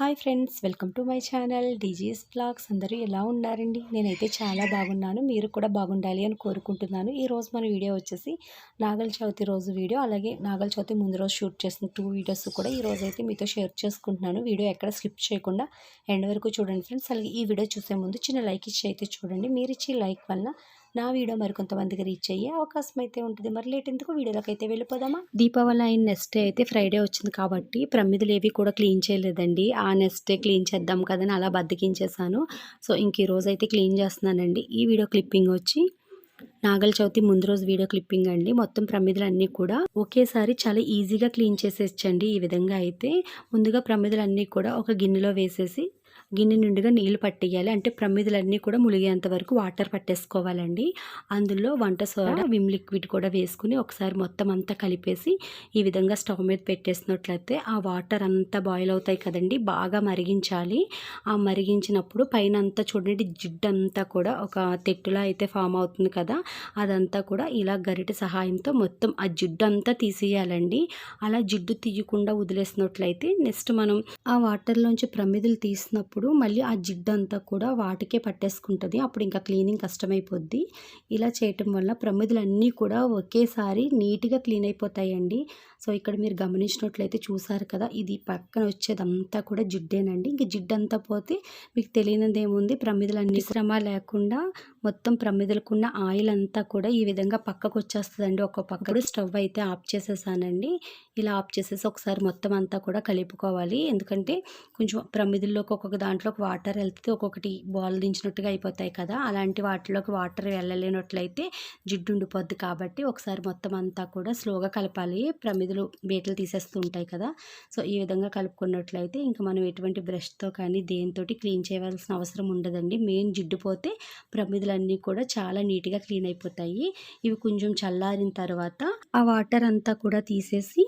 Hi friends welcome to my channel DGS vlogs. అందరూ ఎలా ఉన్నారండి? నేనైతే చాలా బాగున్నాను. మీరు కూడా బాగుండాలి అని కోరుకుంటున్నాను. ఈరోజు మన వీడియో వచ్చేసి నాగల చవితి రోజు వీడియో అలాగే నాగల చవితి ముందు రోజు షూట్ చేసిన టూ వీడియోస్ కూడా ఈరోజు అయితే మీతో షేర్ చేసుకుంటున్నాను. వీడియో ఎక్కడ స్కిప్ చేయకుండా ఎండ్ వరకు చూడండి ఫ్రెండ్స్. అలాగే ఈ వీడియో చూసే ముందు చిన్న లైక్ ఇచ్చి అయితే చూడండి. మీరు ఇచ్చి లైక్ వల్ల నా వీడియో మరికొంతమందికి రీచ్ అయ్యే అవకాశం అయితే ఉంటుంది. మరి లేట్ ఎందుకు? వీడియోలోకి అయితే వెళ్ళిపోదామా? దీపావళి అయిన నెక్స్ట్ డే అయితే ఫ్రైడే వచ్చింది కాబట్టి ప్రమిదలు ఏవి కూడా క్లీన్ చేయలేదండి. ఆ నెక్స్ట్ డే క్లీన్ చేద్దాం కదని అలా బద్దకించేసాను సో ఇంక ఈ రోజు అయితే క్లీన్ చేస్తున్నానండి. ఈ వీడియో క్లిప్పింగ్ వచ్చి నాగల చవితి ముందు రోజు వీడియో క్లిప్పింగ్ అండి. మొత్తం ప్రమిదలన్నీ కూడా ఒకేసారి చాలా ఈజీగా క్లీన్ చేసేసండి ఈ విధంగా అయితే ముందుగా ప్రమిదలన్నీ కూడా ఒక గిన్నెలో వేసేసి గిన్నె నిండుగా నీళ్ళు పట్టేయాలి. అంటే ప్రమిదలన్నీ కూడా ములిగేంత వరకు వాటర్ పట్టేసుకోవాలండి. అందులో వంట సోడా విమ్ లిక్విడ్ కూడా వేసుకుని ఒకసారి మొత్తం అంతా కలిపేసి ఈ విధంగా స్టవ్ మీద పెట్టేసినట్లయితే ఆ వాటర్ అంతా బాయిల్ అవుతాయి కదండి. బాగా మరిగించాలి. ఆ మరిగించినప్పుడు పైన అంతా చూడండి జిడ్డంతా కూడా ఒక తెట్టులా అయితే ఫామ్ అవుతుంది కదా. అదంతా కూడా ఇలా గరిటె సహాయంతో మొత్తం ఆ జిడ్డు అంతా తీసేయాలండి. అలా జిడ్డు తీయకుండా వదిలేసినట్లయితే నెక్స్ట్ మనం ఆ వాటర్లోంచి ప్రమిదలు తీసినప్పుడు మళ్ళీ ఆ జిడ్డు అంతా కూడా వాటికే పట్టేసుకుంటుంది. అప్పుడు ఇంకా క్లీనింగ్ కష్టమైపోద్ది. ఇలా చేయటం వల్ల ప్రమిదలన్నీ కూడా ఒకేసారి నీట్గా క్లీన్ అయిపోతాయండి. సో ఇక్కడ మీరు గమనించినట్లయితే చూసారు కదా ఇది పక్కన వచ్చేదంతా కూడా జిడ్డేనండి. ఇంక జిడ్డు అంతా పోతే మీకు తెలియనిది ఏముంది అన్ని శ్రమ లేకుండా మొత్తం ప్రమిదలకున్న ఆయిల్ అంతా కూడా ఈ విధంగా పక్కకు వచ్చేస్తుందండి ఒక పక్కడు స్టవ్ అయితే ఆఫ్ చేసేసానండి. ఇలా ఆఫ్ చేసేసి ఒకసారి మొత్తం అంతా కూడా కలుపుకోవాలి. ఎందుకంటే కొంచెం ప్రమిదల్లోకి ఒక్కొక్క దాంట్లోకి వాటర్ వెళ్తే ఒక్కొక్కటి బాల్ దించినట్టుగా అయిపోతాయి కదా అలాంటి వాటిలోకి వాటర్ వెళ్ళలేనట్లయితే జిడ్డు ఉండిపోద్ది కాబట్టి ఒకసారి మొత్తం అంతా కూడా స్లోగా కలపాలి. గేదెలు బీటలు తీసేస్తూ ఉంటాయి కదా. సో ఈ విధంగా కలుపుకున్నట్లయితే ఇంకా మనం ఎటువంటి బ్రష్తో కానీ దేనితోటి క్లీన్ చేయవలసిన అవసరం ఉండదండి. మెయిన్ జిడ్డు పోతే ప్రమిదలన్నీ కూడా చాలా నీట్గా క్లీన్ అయిపోతాయి. ఇవి కొంచెం చల్లారిన తర్వాత ఆ వాటర్ అంతా కూడా తీసేసి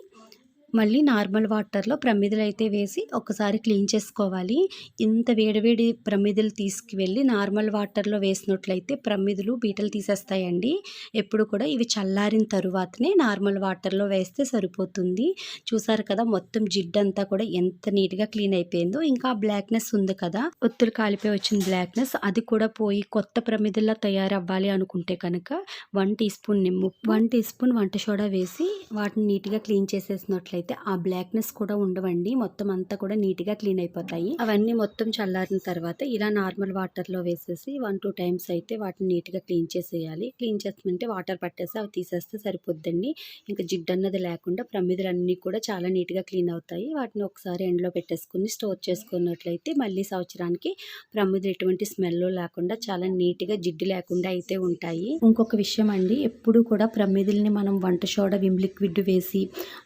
మళ్ళీ నార్మల్ వాటర్లో ప్రమిదలు అయితే వేసి ఒకసారి క్లీన్ చేసుకోవాలి. ఇంత వేడివేడి ప్రమిదలు తీసుకువెళ్ళి నార్మల్ వాటర్లో వేసినట్లయితే ప్రమిదలు బీటలు తీసేస్తాయండి. ఎప్పుడు కూడా ఇవి చల్లారిన తరువాతనే నార్మల్ వాటర్లో వేస్తే సరిపోతుంది. చూసారు కదా మొత్తం జిడ్డంతా కూడా ఎంత నీట్గా క్లీన్ అయిపోయిందో. ఇంకా బ్లాక్నెస్ ఉంది కదా ఒత్తులు కాలిపోయి వచ్చిన బ్లాక్నెస్ అది కూడా పోయి కొత్త ప్రమిదల్లో తయారవ్వాలి అనుకుంటే కనుక వన్ టీ స్పూన్ నిమ్ము వన్ టీ స్పూన్ వంట సోడా వేసి వాటిని నీట్గా క్లీన్ చేసేసినట్లయితే అయితే ఆ బ్లాక్నెస్ కూడా ఉండవండి. మొత్తం అంతా కూడా నీట్గా క్లీన్ అయిపోతాయి. అవన్నీ మొత్తం చల్లారిన తర్వాత ఇలా నార్మల్ వాటర్లో వేసేసి వన్ టూ టైమ్స్ అయితే వాటిని నీట్గా క్లీన్ చేసేయాలి. క్లీన్ చేస్తుంటే వాటర్ పట్టేసి అవి తీసేస్తే సరిపోద్దండి. ఇంకా జిడ్డు అన్నది లేకుండా ప్రమిదలన్నీ కూడా చాలా నీట్గా క్లీన్ అవుతాయి. వాటిని ఒకసారి ఎండలో పెట్టేసుకుని స్టోర్ చేసుకున్నట్లయితే మళ్ళీ సంవత్సరానికి ప్రమిదలు ఎటువంటి స్మెల్ లేకుండా చాలా నీట్గా జిడ్డు లేకుండా అయితే ఉంటాయి. ఇంకొక విషయం అండి ఎప్పుడు కూడా ప్రమిదల్ని మనం వంట సోడా విమ్ లిక్విడ్ వేసి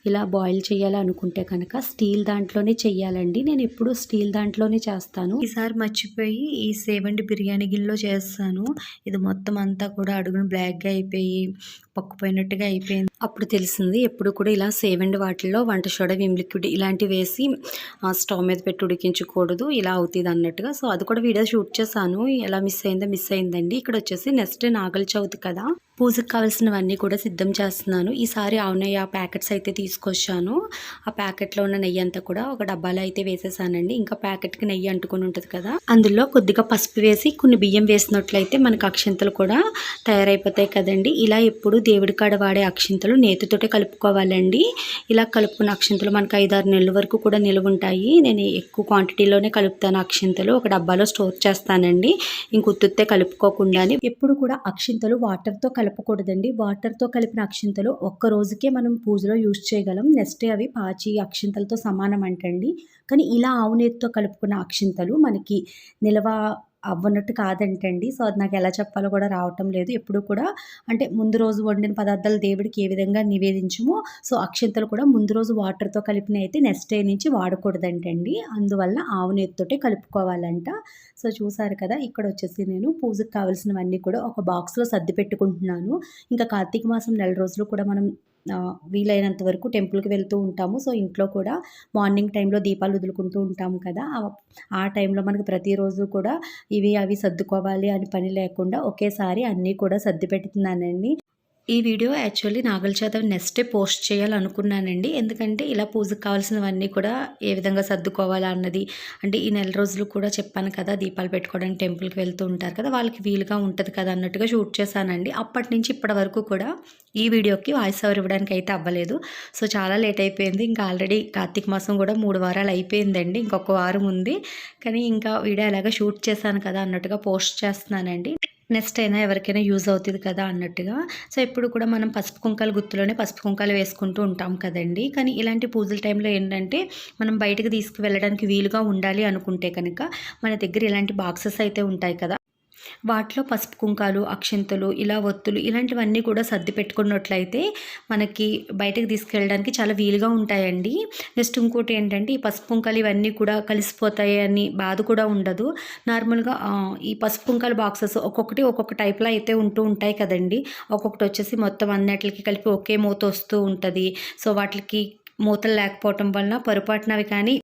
ఇలా బాయిల్ చేయాలనుకుంటే కనుక స్టీల్ దాంట్లోనే చెయ్యాలండి నేను ఎప్పుడు స్టీల్ దాంట్లోనే చేస్తాను. ఈసారి మర్చిపోయి ఈ సేవండి బిర్యానీ గిన్నెలో చేస్తాను. ఇది మొత్తం అంతా కూడా అడుగున బ్లాక్గా అయిపోయి పక్కుపోయినట్టుగా అయిపోయింది. అప్పుడు తెలిసింది ఎప్పుడు కూడా ఇలా సేవండి వాటిల్లో వంట సోడా విమ్ లిక్విడ్ ఇలాంటివి వేసి స్టవ్ మీద పెట్టి ఉడికించకూడదు ఇలా అవుతుంది అన్నట్టుగా. సో అది కూడా వీడియో షూట్ చేశాను. ఎలా మిస్ అయిందో మిస్ అయిందండి. ఇక్కడ వచ్చేసి నెక్స్ట్ నాగల చవితి కదా. పూజకు కావాల్సినవన్నీ కూడా సిద్ధం చేస్తున్నాను. ఈసారి అవునయ్య ఆ ప్యాకెట్స్ అయితే తీసుకొచ్చాను. ఆ ప్యాకెట్లో ఉన్న నెయ్యి అంతా కూడా ఒక డబ్బాలో అయితే వేసేసానండి. ఇంకా ప్యాకెట్కి నెయ్యి అంటుకొని ఉంటుంది కదా. అందులో కొద్దిగా పసుపు వేసి కొన్ని బియ్యం వేసినట్లయితే మనకు అక్షింతలు కూడా తయారైపోతాయి కదండి. ఇలా ఎప్పుడు దేవుడి కాడ వాడే అక్షింతలు నేతితోటే కలుపుకోవాలండి. ఇలా కలుపుకున్న అక్షింతలు మనకు ఐదారు నెలల వరకు కూడా నిలువుంటాయి. నేను ఎక్కువ క్వాంటిటీలోనే కలుపుతాను అక్షింతలు. ఒక డబ్బాలో స్టోర్ చేస్తానండి. ఇంకొత్తుతే కలుపుకోకుండా ఎప్పుడు కూడా అక్షింతలు వాటర్తో కలపకూడదండి. వాటర్తో కలిపిన అక్షింతలు ఒక్క రోజుకే మనం పూజలో యూజ్ చేయగలం. నెక్స్ట్ డే అవి పాచి అక్షింతలతో సమానం అంటండి కానీ ఇలా ఆవు నేతితో కలుపుకున్న అక్షింతలు మనకి నిల్వ అవ్వనట్టు కాదంటండి. సో అది నాకు ఎలా చెప్పాలో కూడా రావటం లేదు. ఎప్పుడు కూడా అంటే ముందు రోజు వండిన పదార్థాలు దేవుడికి ఏ విధంగా నివేదించమో సో అక్షంతలు కూడా ముందు రోజు వాటర్తో కలిపిన అయితే నెక్స్ట్ డే నుంచి వాడకూడదంటండి. అందువల్ల ఆవు నేతితోటే కలుపుకోవాలంట. సో చూసారు కదా ఇక్కడ వచ్చేసి నేను పూజకు కావాల్సినవన్నీ కూడా ఒక బాక్స్లో సర్ది పెట్టుకుంటున్నాను. ఇంకా కార్తీక మాసం నెల రోజులు కూడా మనం వీలైనంత వరకు టెంపుల్కి వెళ్తూ ఉంటాము. సో ఇంట్లో కూడా మార్నింగ్ టైంలో దీపాలు వదులుకుంటూ ఉంటాము కదా. ఆ టైంలో మనకు ప్రతిరోజు కూడా ఇవి అవి సర్దుకోవాలి అని పని లేకుండా ఒకేసారి అన్నీ కూడా సర్ది పెడుతున్నానండి. ఈ వీడియో యాక్చువల్లీ నాగల చేత నెక్స్ట్ పోస్ట్ చేయాలనుకున్నానండి. ఎందుకంటే ఇలా పూజకు కావాల్సినవన్నీ కూడా ఏ విధంగా సర్దుకోవాలా అన్నది. అంటే ఈ నెల రోజులు కూడా చెప్పాను కదా దీపాలు పెట్టుకోవడానికి టెంపుల్కి వెళ్తూ ఉంటారు కదా వాళ్ళకి వీలుగా ఉంటుంది కదా అన్నట్టుగా షూట్ చేశానండి. అప్పటి నుంచి ఇప్పటి వరకు కూడా ఈ వీడియోకి వాయిస్ ఓవర్ ఇవ్వడానికి అయితే అవ్వలేదు. సో చాలా లేట్ అయిపోయింది. ఇంకా ఆల్రెడీ కార్తీక మాసం కూడా మూడు వారాలు అయిపోయిందండి. ఇంకొక వారం ఉంది. కానీ ఇంకా వీడియో ఎలాగ షూట్ చేశాను కదా అన్నట్టుగా పోస్ట్ చేస్తున్నానండి. నెక్స్ట్ అయినా ఎవరికైనా యూజ్ అవుతుంది కదా అన్నట్టుగా. సో ఇప్పుడు కూడా మనం పసుపు కుంకాలు గుత్తులోనే పసుపు కుంకాలు వేసుకుంటూ ఉంటాం కదండి. కానీ ఇలాంటి పూజల టైంలో ఏంటంటే మనం బయటకు తీసుకువెళ్ళడానికి వీలుగా ఉండాలి అనుకుంటే కనుక మన దగ్గర ఇలాంటి బాక్సెస్ అయితే ఉంటాయి కదా. వాటిలో పసుపు కుంకాలు అక్షింతలు ఇలా ఒత్తులు ఇలాంటివన్నీ కూడా సర్ది పెట్టుకున్నట్లయితే మనకి బయటకు తీసుకెళ్ళడానికి చాలా వీలుగా ఉంటాయండి. నెక్స్ట్ ఇంకోటి ఏంటంటే ఈ పసుపు కుంకాలు ఇవన్నీ కూడా కలిసిపోతాయి అని బాధ కూడా ఉండదు. నార్మల్గా ఈ పసుపు కుంకాల బాక్సెస్ ఒక్కొక్కటి ఒక్కొక్క టైప్లో అయితే ఉంటూ ఉంటాయి కదండి. ఒక్కొక్కటి వచ్చేసి మొత్తం అన్నిటికి కలిపి ఒకే మూత వస్తూ ఉంటుంది. సో వాటికి మూతలు లేకపోవటం వలన పొరపాటునవి కానీ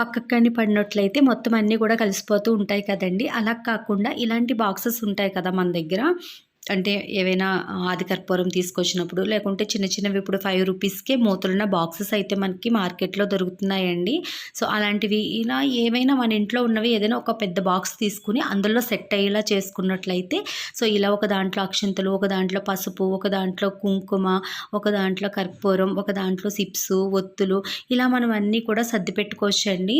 పక్కకు కానీ పడినట్లయితే మొత్తం అన్నీ కూడా కలిసిపోతూ ఉంటాయి కదండి. అలా కాకుండా ఇలాంటి బాక్సెస్ ఉంటాయి కదా మన దగ్గర. అంటే ఏవైనా ఆది కర్పూరం తీసుకొచ్చినప్పుడు లేకుంటే చిన్న చిన్నవి ఇప్పుడు ఫైవ్ రూపీస్కే మూతలున్న బాక్సెస్ అయితే మనకి మార్కెట్లో దొరుకుతున్నాయండి. సో అలాంటివి ఇలా ఏవైనా మన ఇంట్లో ఉన్నవి ఏదైనా ఒక పెద్ద బాక్స్ తీసుకుని అందులో సెట్ అయ్యేలా చేసుకున్నట్లయితే సో ఇలా ఒక దాంట్లో అక్షంతలు ఒక దాంట్లో పసుపు ఒక దాంట్లో కుంకుమ ఒక దాంట్లో కర్పూరం ఒక దాంట్లో సిప్స్ ఒత్తులు ఇలా మనం అన్నీ కూడా సర్ది పెట్టుకోవచ్చండి.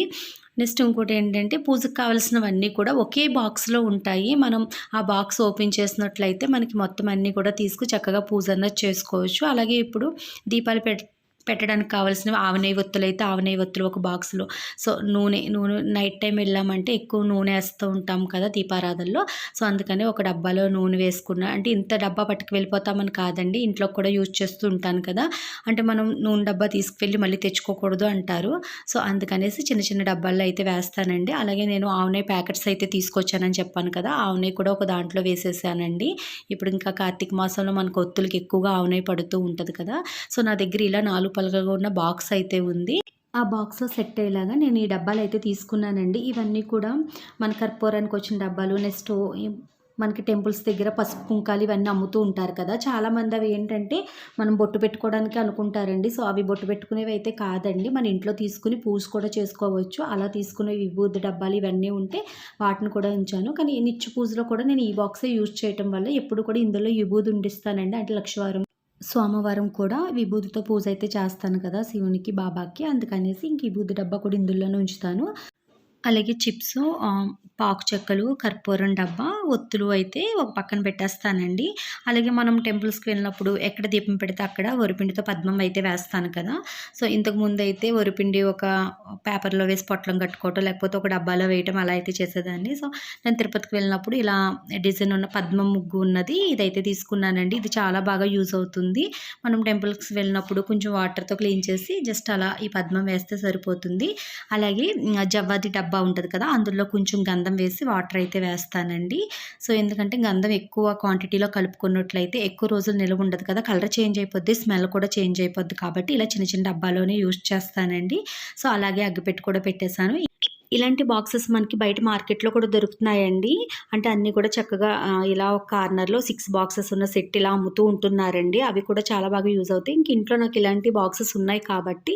నెక్స్ట్ ఇంకోటి ఏంటంటే పూజకు కావాల్సినవన్నీ కూడా ఒకే బాక్స్లో ఉంటాయి. మనం ఆ బాక్స్ ఓపెన్ చేసినట్లయితే మనకి మొత్తం అన్నీ కూడా తీసుకు చక్కగా పూజ అన్నది చేసుకోవచ్చు. అలాగే ఇప్పుడు దీపాలు పెట్ పెట్టడానికి కావాల్సినవి ఆవనేయి ఒత్తులు అయితే ఆవనేయి ఒత్తులు ఒక బాక్స్లో. సో నూనె నూనె నైట్ టైం వెళ్ళామంటే ఎక్కువ నూనె వేస్తూ ఉంటాం కదా దీపారాధనలో. సో అందుకని ఒక డబ్బాలో నూనె వేసుకున్న అంటే ఇంత డబ్బా పట్టుకు వెళ్ళిపోతామని కాదండి ఇంట్లో కూడా యూజ్ చేస్తూ ఉంటాను కదా. అంటే మనం నూనె డబ్బా తీసుకువెళ్ళి మళ్ళీ తెచ్చుకోకూడదు అంటారు. సో అందుకనేసి చిన్న చిన్న డబ్బాల్లో అయితే వేస్తానండి. అలాగే నేను ఆవునే ప్యాకెట్స్ అయితే తీసుకొచ్చానని చెప్పాను కదా ఆవునే కూడా ఒక దాంట్లో వేసేసానండి. ఇప్పుడు ఇంకా కార్తీక మాసంలో మనకు ఒత్తులకి ఎక్కువగా ఆవునే పడుతూ ఉంటుంది కదా. సో నా దగ్గర ఇలా నాలుగు లోపలగా ఉన్న బాక్స్ అయితే ఉంది. ఆ బాక్స్లో సెట్ అయ్యేలాగా నేను ఈ డబ్బాలు అయితే తీసుకున్నానండి. ఇవన్నీ కూడా మన కర్పూరానికి వచ్చిన డబ్బాలు నెక్స్ట్ మనకి టెంపుల్స్ దగ్గర పసుపు కుంకాలు ఇవన్నీ అమ్ముతూ ఉంటారు కదా! చాలామంది అవి ఏంటంటే మనం బొట్టు పెట్టుకోవడానికి అనుకుంటారండి. సో అవి బొట్టు పెట్టుకునేవి అయితే కాదండి. మన ఇంట్లో తీసుకుని పూజ కూడా చేసుకోవచ్చు. అలా తీసుకునే విభూతి డబ్బాలు ఇవన్నీ ఉంటే వాటిని కూడా ఉంచాను. కానీ నిత్య పూజలో కూడా నేను ఈ బాక్సే యూజ్ చేయటం వల్ల ఎప్పుడు కూడా ఇందులో విభూతి ఉండిస్తానండి. అంటే లక్షవారం సోమవారం కూడా విభూతితో పూజ అయితే చేస్తాను కదా శివునికి బాబాకి. అందుకనేసి ఇంక విభూతి డబ్బా కూడా ఇందులోనే ఉంచుతాను. అలాగే చిప్స్ పాకు చెక్కలు కర్పూరం డబ్బా ఒత్తులు అయితే ఒక పక్కన పెట్టేస్తానండి. అలాగే మనం టెంపుల్స్కి వెళ్ళినప్పుడు ఎక్కడ దీపం పెడితే అక్కడ వరిపిండితో పద్మం అయితే వేస్తాను కదా. సో ఇంతకు ముందు అయితే వరిపిండి ఒక పేపర్లో వేసి పొట్లం కట్టుకోవటం లేకపోతే ఒక డబ్బాలో వేయటం అలా అయితే చేసేదాన్ని. సో నేను తిరుపతికి వెళ్ళినప్పుడు ఇలా డిజైన్ ఉన్న పద్మం ముగ్గు ఉన్నది ఇదైతే తీసుకున్నానండి. ఇది చాలా బాగా యూజ్ అవుతుంది. మనం టెంపుల్స్కి వెళ్ళినప్పుడు కొంచెం వాటర్తో క్లీన్ చేసి జస్ట్ అలా ఈ పద్మం వేస్తే సరిపోతుంది. అలాగే జవ్వాది డబ్బా డబ్బా ఉంటుంది కదా అందులో కొంచెం గంధం వేసి వాటర్ అయితే వేస్తానండి. సో ఎందుకంటే గంధం ఎక్కువ క్వాంటిటీలో కలుపుకున్నట్లయితే ఎక్కువ రోజులు నిల్వ ఉండదు కదా కలర్ చేంజ్ అయిపోద్ది స్మెల్ కూడా చేంజ్ అయిపోద్ది కాబట్టి ఇలా చిన్న చిన్న డబ్బాలోనే యూజ్ చేస్తానండి. సో అలాగే అగ్గిపెట్టి కూడా పెట్టేశాను. ఇలాంటి బాక్సెస్ మనకి బయట మార్కెట్లో కూడా దొరుకుతున్నాయండి. అంటే అన్నీ కూడా చక్కగా ఇలా ఒక కార్నర్లో సిక్స్ బాక్సెస్ ఉన్న సెట్ ఇలా అమ్ముతూ ఉంటున్నారండి. అవి కూడా చాలా బాగా యూజ్ అవుతాయి. ఇంక ఇంట్లో నాకు ఇలాంటి బాక్సెస్ ఉన్నాయి కాబట్టి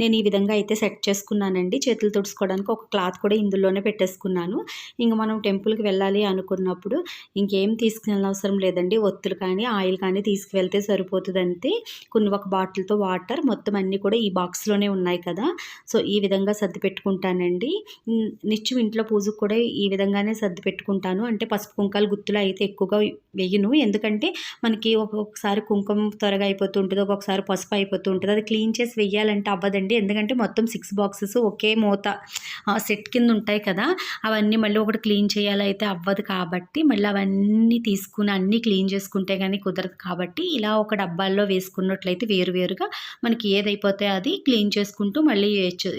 నేను ఈ విధంగా అయితే సెట్ చేసుకున్నానండి. చేతులు తుడుచుకోవడానికి ఒక క్లాత్ కూడా ఇందులోనే పెట్టేసుకున్నాను. ఇంక మనం టెంపుల్కి వెళ్ళాలి అనుకున్నప్పుడు ఇంకేం తీసుకెళ్ళిన అవసరం లేదండి. ఒత్తులు కానీ ఆయిల్ కానీ తీసుకువెళ్తే సరిపోతుంది కొన్ని ఒక బాటిల్తో వాటర్ మొత్తం అన్నీ కూడా ఈ బాక్స్లోనే ఉన్నాయి కదా. సో ఈ విధంగా సర్ది పెట్టుకుంటానండి. నిత్యం ఇంట్లో పూజకు కూడా ఈ విధంగానే సర్ది పెట్టుకుంటాను. అంటే పసుపు కుంకాలు గుత్తులు అయితే ఎక్కువగా వేయను. ఎందుకంటే మనకి ఒక్కొక్కసారి కుంకుమ త్వరగా అయిపోతుంటుంది ఒక్కొక్కసారి పసుపు అయిపోతుంటుంది అది క్లీన్ చేసి వెయ్యాలంటే అవ్వదండి. ఎందుకంటే మొత్తం సిక్స్ బాక్సెస్ ఒకే మూత సెట్ కింద ఉంటాయి కదా. అవన్నీ మళ్ళీ ఒకటి క్లీన్ చేయాలైతే అవ్వదు కాబట్టి మళ్ళీ అవన్నీ తీసుకుని అన్నీ క్లీన్ చేసుకుంటే కానీ కుదరదు కాబట్టి ఇలా ఒక డబ్బాల్లో వేసుకున్నట్లయితే వేరువేరుగా మనకి ఏదైపోతే అది క్లీన్ చేసుకుంటూ మళ్ళీ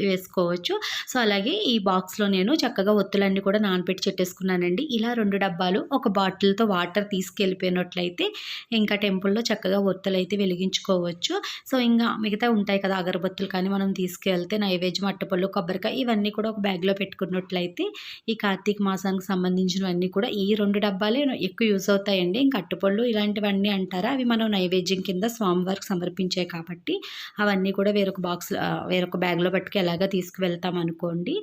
వేసుకోవచ్చు. సో అలాగే ఈ బాక్స్లో నేను చక్కగా ఒత్తులన్నీ కూడా నానబెట్టి చెట్టేసుకున్నానండి. ఇలా రెండు డబ్బాలు ఒక బాటిల్తో వాటర్ తీసుకెళ్ళిపోయినట్లయితే ఇంకా టెంపుల్లో చక్కగా ఒత్తులు అయితే వెలిగించుకోవచ్చు. సో ఇంకా మిగతా ఉంటాయి కదా అగరబత్తులు కానీ మనం తీసుకెళ్తే నైవేద్యం అట్టపళ్ళు కొబ్బరికాయ ఇవన్నీ కూడా ఒక బ్యాగ్లో పెట్టుకున్నట్లయితే ఈ కార్తీక మాసానికి సంబంధించినవన్నీ కూడా ఈ రెండు డబ్బాలే ఎక్కువ యూస్ అవుతాయండి. ఇంకా అట్టపళ్ళు ఇలాంటివన్నీ అంటారా? అవి మనం నైవేద్యం కింద స్వామివారికి సమర్పించాయి కాబట్టి అవన్నీ కూడా వేరొక బాక్స్ వేరొక బ్యాగ్లో పట్టుకు ఎలాగా తీసుకువెళ్తాం అనుకోండి.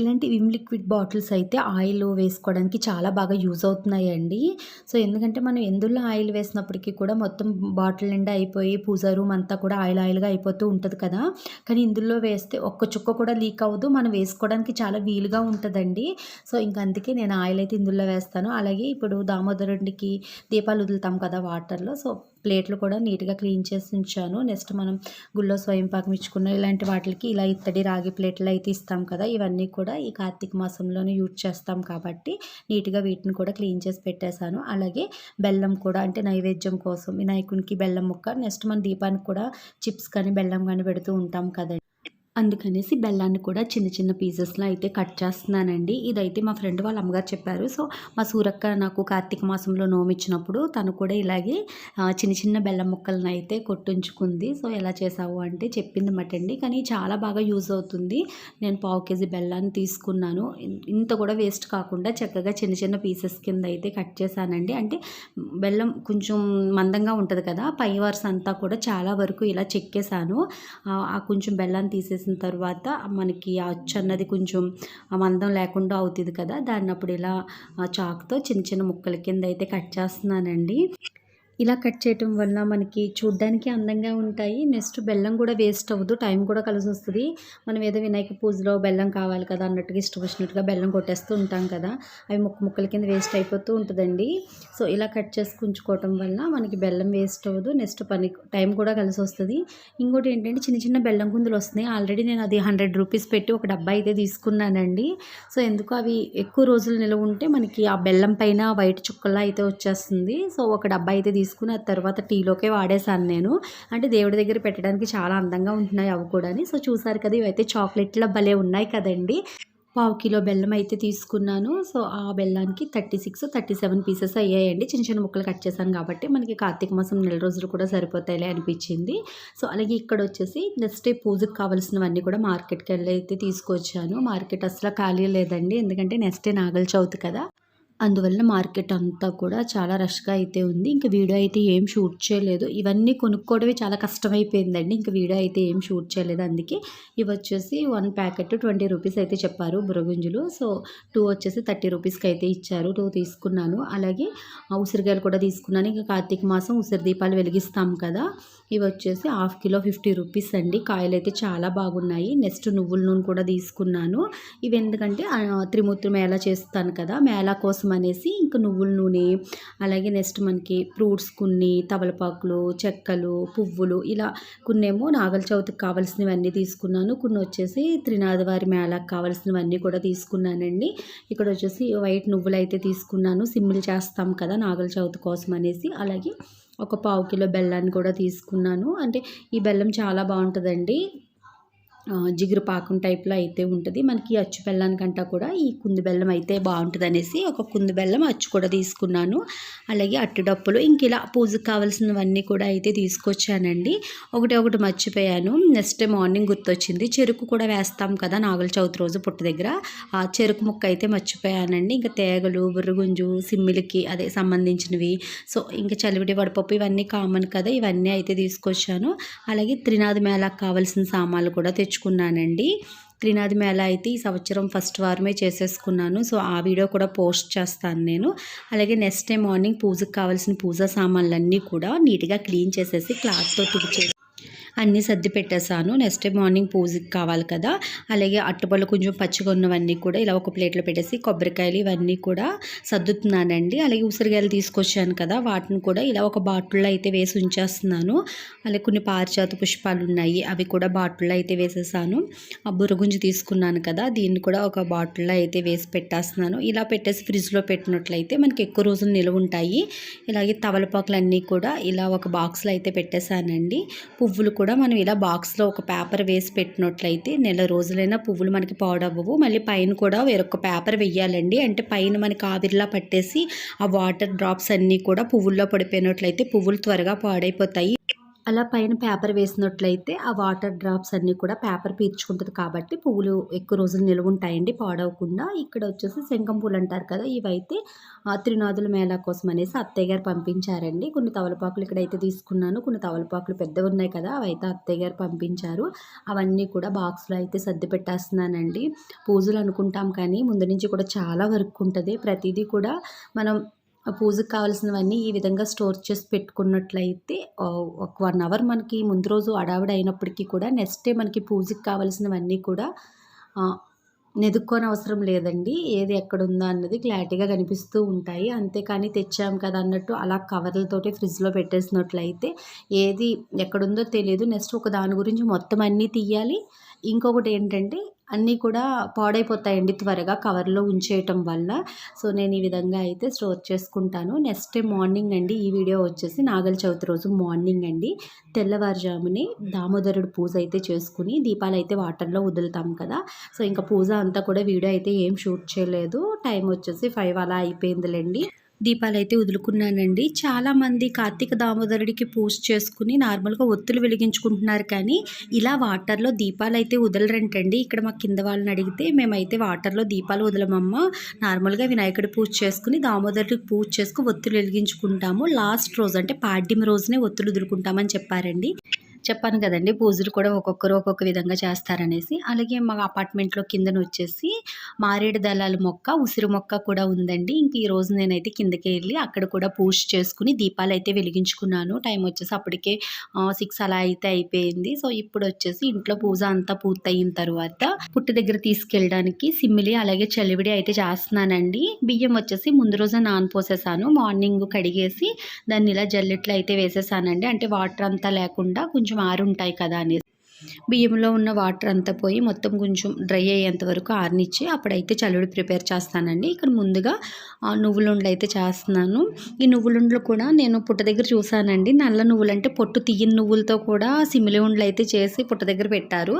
ఇలాంటి విమ్ లిక్విడ్ బాటిల్స్ అయితే ఆయిల్ వేసుకోవడానికి చాలా బాగా యూజ్ అవుతున్నాయండి. సో ఎందుకంటే మనం ఎందులో ఆయిల్ వేసినప్పటికీ కూడా మొత్తం బాటిల్ నిండా అయిపోయి పూజ రూమ్ అంతా కూడా ఆయిల్ ఆయిల్గా అయిపోతూ ఉంటుంది కదా. కానీ ఇందులో వేస్తే ఒక్క చుక్క కూడా లీక్ అవ్వదు. మనం వేసుకోవడానికి చాలా వీలుగా ఉంటుందండి. సో ఇంక అందుకే నేను ఆయిల్ అయితే ఇందులో వేస్తాను. అలాగే ఇప్పుడు దామోదరుడికి దీపాలు వదులుతాం కదా వాటర్లో. సో ప్లేట్లు కూడా నీట్గా క్లీన్ చేసి ఉంచాను. నెక్స్ట్ మనం గుళ్ళో స్వయం పాకం ఇచ్చుకున్న ఇలాంటి వాటికి ఇలా ఇత్తడి రాగి ప్లేట్లు అయితే ఇస్తాం కదా ఇవన్నీ కూడా ఈ కార్తీక మాసంలోనే యూజ్ చేస్తాం కాబట్టి నీట్గా వీటిని కూడా క్లీన్ చేసి పెట్టేశాను. అలాగే బెల్లం కూడా అంటే నైవేద్యం కోసం వినాయకునికి బెల్లం ముక్క నెక్స్ట్ మన దీపానికి కూడా చిప్స్ కానీ బెల్లం కానీ పెడుతూ ఉంటాం కదండి. అందుకనేసి బెల్లాన్ని కూడా చిన్న చిన్న పీసెస్లో అయితే కట్ చేస్తున్నానండి. ఇదైతే మా ఫ్రెండ్ వాళ్ళ అమ్మగారు చెప్పారు. సో మా సూరక్క నాకు కార్తీక మాసంలో నోమిచ్చినప్పుడు తను కూడా ఇలాగే చిన్న చిన్న బెల్లం ముక్కలను అయితే కొట్టుంచుకుంది. సో ఎలా చేసావు అంటే చెప్పింది మటండి. కానీ చాలా బాగా యూజ్ అవుతుంది. నేను పావు కేజీ బెల్లాన్ని తీసుకున్నాను. ఇంత కూడా వేస్ట్ కాకుండా చక్కగా చిన్న చిన్న పీసెస్ కింద అయితే కట్ చేశానండి. అంటే బెల్లం కొంచెం మందంగా ఉంటుంది కదా పై వర్స్ అంతా కూడా చాలా వరకు ఇలా చెక్కేశాను. ఆ కొంచెం బెల్లాన్ని తీసేసి చేసిన తర్వాత మనకి అచ్చు అన్నది కొంచెం మందం లేకుండా అవుతుంది కదా. దాన్ని అప్పుడు ఇలా చాక్తో చిన్న చిన్న ముక్కల కింద అయితే కట్ చేస్తున్నానండి. ఇలా కట్ చేయటం వల్ల మనకి చూడ్డానికి అందంగా ఉంటాయి. నెక్స్ట్ బెల్లం కూడా వేస్ట్ అవ్వదు. టైం కూడా కలిసి వస్తుంది. మనం ఏదో వినాయక పూజలో బెల్లం కావాలి కదా అన్నట్టుగా ఇష్టం వచ్చినట్టుగా బెల్లం కొట్టేస్తూ ఉంటాం కదా. అవి ముక్క ముక్కల కింద వేస్ట్ అయిపోతూ ఉంటుందండి. సో ఇలా కట్ చేసి ఉంచుకోవటం వల్ల మనకి బెల్లం వేస్ట్ అవ్వదు. నెక్స్ట్ పని టైం కూడా కలిసి వస్తుంది. ఇంకోటి ఏంటంటే చిన్న చిన్న బెల్లం కుందులు వస్తున్నాయి. ఆల్రెడీ నేను అది హండ్రెడ్ రూపీస్ పెట్టి ఒక డబ్బా అయితే తీసుకున్నానండి. సో ఎందుకు అవి ఎక్కువ రోజులు నిలవ ఉంటే మనకి ఆ బెల్లం పైన వైట్ చుక్కలా అయితే వచ్చేస్తుంది. సో ఒక డబ్బా అయితే తీసుకుని ఆ తర్వాత టీలోకే వాడేసాను నేను. అంటే దేవుడి దగ్గర పెట్టడానికి చాలా అందంగా ఉంటున్నాయి అవి కూడా సో చూసారు కదా ఇవైతే చాక్లెట్లో భలే ఉన్నాయి కదండి. పావు కిలో బెల్లం అయితే తీసుకున్నాను. సో ఆ బెల్లానికి thirty six thirty seven pieces అయ్యాయండి. చిన్న చిన్న ముక్కలు కట్ చేశాను కాబట్టి మనకి కార్తీక మాసం నెల రోజులు కూడా సరిపోతాయిలే అనిపించింది. సో అలాగే ఇక్కడ వచ్చేసి నెక్స్ట్ డే పూజకి కావాల్సినవన్నీ కూడా మార్కెట్కి వెళ్ళి అయితే తీసుకొచ్చాను. మార్కెట్ అసలు ఖాళీ లేదండి. ఎందుకంటే నెక్స్ట్ డే నాగల చవితి కదా. అందువల్ల మార్కెట్ అంతా కూడా చాలా రష్గా అయితే ఉంది. ఇంకా వీడియో అయితే ఏం షూట్ చేయలేదు. ఇవన్నీ కొనుక్కోవడమే చాలా కష్టమైపోయిందండి. ఇంకా వీడియో అయితే ఏం షూట్ చేయలేదు. అందుకే ఇవి వచ్చేసి వన్ ప్యాకెట్ ట్వంటీ రూపీస్ అయితే చెప్పారు బురగుంజులు సో టూ వచ్చేసి థర్టీ రూపీస్కి అయితే ఇచ్చారు. టూ తీసుకున్నాను. అలాగే ఉసిరికాయలు కూడా తీసుకున్నాను. ఇంకా కార్తీక మాసం ఉసిరి దీపాలు వెలిగిస్తాం కదా. ఇవి వచ్చేసి హాఫ్ కిలో ఫిఫ్టీ రూపీస్ అండి. కాయలు అయితే చాలా బాగున్నాయి. నెక్స్ట్ నువ్వుల నూనె కూడా తీసుకున్నాను. ఇవి ఎందుకంటే త్రిమూర్తి మేళ చేస్తాను కదా. మేళా కోసం అనేసి ఇంక నువ్వుల నూనె అలాగే నెక్స్ట్ మనకి ఫ్రూట్స్ కొన్ని తవలపాకులు చెక్కలు పువ్వులు ఇలా కొన్నేమో నాగల చవితికి కావాల్సినవన్నీ తీసుకున్నాను. కొన్ని వచ్చేసి త్రినాథవారి మేళకు కావాల్సినవన్నీ కూడా తీసుకున్నానండి. ఇక్కడ వచ్చేసి వైట్ నువ్వులు అయితే తీసుకున్నాను. సిమ్ములు చేస్తాం కదా నాగల చవితి కోసం అనేసి. అలాగే ఒక పావు కిలో బెల్లాన్ని కూడా తీసుకున్నాను. అంటే ఈ బెల్లం చాలా బాగుంటుందండి. జిగురు పాకం టైప్లో అయితే ఉంటుంది. మనకి అచ్చు బెల్లానికంటా కూడా ఈ కుంది బెల్లం అయితే బాగుంటుంది అనేసి ఒక కుంది బెల్లం అచ్చు కూడా తీసుకున్నాను. అలాగే అట్టుడప్పులు ఇంక ఇలా పూజకు కావాల్సినవన్నీ కూడా అయితే తీసుకొచ్చానండి. ఒకటి ఒకటి మర్చిపోయాను. నెక్స్ట్ మార్నింగ్ గుర్తొచ్చింది. చెరుకు కూడా వేస్తాం కదా నాగుల చవితి రోజు పుట్ట దగ్గర. ఆ చెరుకు ముక్క అయితే మర్చిపోయానండి. ఇంకా తేగలు బుర్రగుంజు సిమ్మిలికి అదే సంబంధించినవి. సో ఇంకా చలివిడి వడపప్పు ఇవన్నీ కామన్ కదా. ఇవన్నీ అయితే తీసుకొచ్చాను. అలాగే త్రినాథ మేళాకు కావాల్సిన సామాన్లు కూడా తెచ్చు తెచ్చుకున్నానండి త్రినాది మేళ అయితే ఈ సంవత్సరం ఫస్ట్ వారమే చేసేసుకున్నాను. సో ఆ వీడియో కూడా పోస్ట్ చేస్తాను నేను. అలాగే నెక్స్ట్ డే మార్నింగ్ పూజకు కావాల్సిన పూజా సామాన్లన్నీ కూడా నీట్గా క్లీన్ చేసేసి క్లాత్తో తుడిచేసి అన్నీ సర్ది పెట్టేశాను. నెక్స్ట్ డే మార్నింగ్ పూజకి కావాలి కదా. అలాగే అట్టుపళ్ళు కొంచెం పచ్చిగా ఉన్నవన్నీ కూడా ఇలా ఒక ప్లేట్లో పెట్టేసి కొబ్బరికాయలు ఇవన్నీ కూడా సర్దుతున్నానండి. అలాగే ఉసిరికాయలు తీసుకొచ్చాను కదా. వాటిని కూడా ఇలా ఒక బాటిల్లో అయితే వేసి ఉంచేస్తున్నాను. అలాగే కొన్ని పారిజాత పుష్పాలు ఉన్నాయి. అవి కూడా బాటిల్లో అయితే వేసేసాను. ఆ బురగుంజి తీసుకున్నాను కదా. దీన్ని కూడా ఒక బాటిల్లో అయితే వేసి పెట్టేస్తున్నాను. ఇలా పెట్టేసి ఫ్రిడ్జ్లో పెట్టినట్లయితే మనకి ఎక్కువ రోజులు నిలువ ఉంటాయి. ఇలాగే తవలపాకులన్నీ కూడా ఇలా ఒక బాక్స్లో అయితే పెట్టేశానండి. పువ్వులు కూడా మనం ఇలా బాక్స్లో ఒక పేపర్ వేసి పెట్టినట్లయితే నెల రోజులైనా పువ్వులు మనకి పాడవ్వవు. మళ్ళీ పైన కూడా వేరొక పేపర్ వెయ్యాలండి. అంటే పైన మనకి ఆవిరిలా పట్టేసి ఆ వాటర్ డ్రాప్స్ అన్నీ కూడా పువ్వుల్లో పడిపోయినట్లయితే పువ్వులు త్వరగా పాడైపోతాయి. అలా పైన పేపర్ వేసినట్లయితే ఆ వాటర్ డ్రాప్స్ అన్నీ కూడా పేపర్ పీల్చుకుంటుంది కాబట్టి పువ్వులు ఎక్కువ రోజులు నిలువ ఉంటాయండి పాడవకుండా. ఇక్కడ వచ్చేసి శంఖం పూలు అంటారు కదా ఇవైతే ఆ, త్రినాదుల మేళా కోసం అనేసి అత్తయ్య గారు పంపించారండి. కొన్ని తవలపాకులు ఇక్కడైతే తీసుకున్నాను. కొన్ని తవలపాకులు పెద్దవి ఉన్నాయి కదా అవైతే అత్తయ్య గారు పంపించారు. అవన్నీ కూడా బాక్స్లో అయితే సర్ది పెట్టేస్తున్నానండి. పూజలు అనుకుంటాం కానీ ముందు నుంచి కూడా చాలా వర్క్ ఉంటుంది. ప్రతిదీ కూడా మనం ఆ పూజకు కావాల్సినవన్నీ ఈ విధంగా స్టోర్ చేసి పెట్టుకున్నట్లయితే ఒక వన్ అవర్ మనకి ముందు రోజు అడావిడ అయినప్పటికీ కూడా నెక్స్ట్ డే మనకి పూజకి కావాల్సినవన్నీ కూడా నెదుక్కోని అవసరం లేదండి. ఏది ఎక్కడ ఉందో అన్నది క్లారిటీగా కనిపిస్తూ ఉంటాయి. అంతేకాని తెచ్చాం కదా అన్నట్టు అలా కవర్లతోటి ఫ్రిడ్జ్లో పెట్టేసినట్లయితే ఏది ఎక్కడుందో తెలియదు నెక్స్ట్ ఒక దాని గురించి మొత్తం అన్నీ తీయాలి. ఇంకొకటి ఏంటంటే అన్నీ కూడా పాడైపోతాయండి త్వరగా కవర్లో ఉంచేయటం వల్ల. సో నేను ఈ విధంగా అయితే స్టోర్ చేసుకుంటాను. నెక్స్ట్ డే మార్నింగ్ అండి ఈ వీడియో వచ్చేసి నాగల చవితి రోజు మార్నింగ్ అండి. తెల్లవారుజామునే దామోదరుడు పూజ అయితే చేసుకుని దీపాలు అయితే వాటర్లో వదులుతాం కదా. సో ఇంకా పూజ అంతా కూడా వీడియో అయితే ఏం షూట్ చేయలేదు. టైం వచ్చేసి ఫైవ్ అలా అయిపోయిందిలేండి. దీపాలు అయితే వదులుకున్నానండి. చాలామంది కార్తీక దామోదరుడికి పూజ చేసుకుని నార్మల్గా ఒత్తులు వెలిగించుకుంటున్నారు కానీ ఇలా వాటర్లో దీపాలు అయితే వదలరంటండి. ఇక్కడ మా కింద వాళ్ళని అడిగితే మేమైతే వాటర్లో దీపాలు వదలమమ్మ. నార్మల్గా వినాయకుడి పూజ చేసుకుని దామోదరుడికి పూజ చేసుకుని ఒత్తులు వెలిగించుకుంటాము. లాస్ట్ రోజు అంటే పాడ్యం రోజునే ఒత్తులు వదులుకుంటామని చెప్పారండి. చెప్పాను కదండి పూజలు కూడా ఒక్కొక్కరు ఒక్కొక్క విధంగా చేస్తారనేసి. అలాగే మా అపార్ట్మెంట్లో కిందన వచ్చేసి మారేడు దళాల మొక్క ఉసిరి మొక్క కూడా ఉందండి. ఇంక ఈ రోజు నేనైతే కిందకి వెళ్ళి అక్కడ కూడా పూజ చేసుకుని దీపాలు అయితే వెలిగించుకున్నాను. టైం వచ్చేసి అప్పటికే సిక్స్ అలా అయితే అయిపోయింది. సో ఇప్పుడు వచ్చేసి ఇంట్లో పూజ అంతా పూర్తయిన తర్వాత పుట్టు దగ్గర తీసుకెళ్ళడానికి సిమ్మిలి అలాగే చలివిడి అయితే చేస్తున్నానండి. బియ్యం వచ్చేసి ముందు రోజే నానపోసేసాను మార్నింగ్ కడిగేసి దాన్ని ఇలా జల్లెట్లో అయితే వేసేసానండి. అంటే వాటర్ అంతా లేకుండా కొంచెం ఆరుంటాయి కదా అనేసి బియ్యంలో ఉన్న వాటర్ అంతా పోయి మొత్తం కొంచెం డ్రై అయ్యేంత వరకు ఆరినిచ్చి అప్పుడైతే చల్లుడు ప్రిపేర్ చేస్తానండి. ఇక్కడ ముందుగా నువ్వులుండలు అయితే చేస్తున్నాను. ఈ నువ్వులుండలు కూడా నేను పుట్ట దగ్గర చూసానండి నల్ల నువ్వులు అంటే పొట్టు తీయని నువ్వులతో కూడా సిమిలి ఉండలు అయితే చేసి పుట్ట దగ్గర పెట్టారు.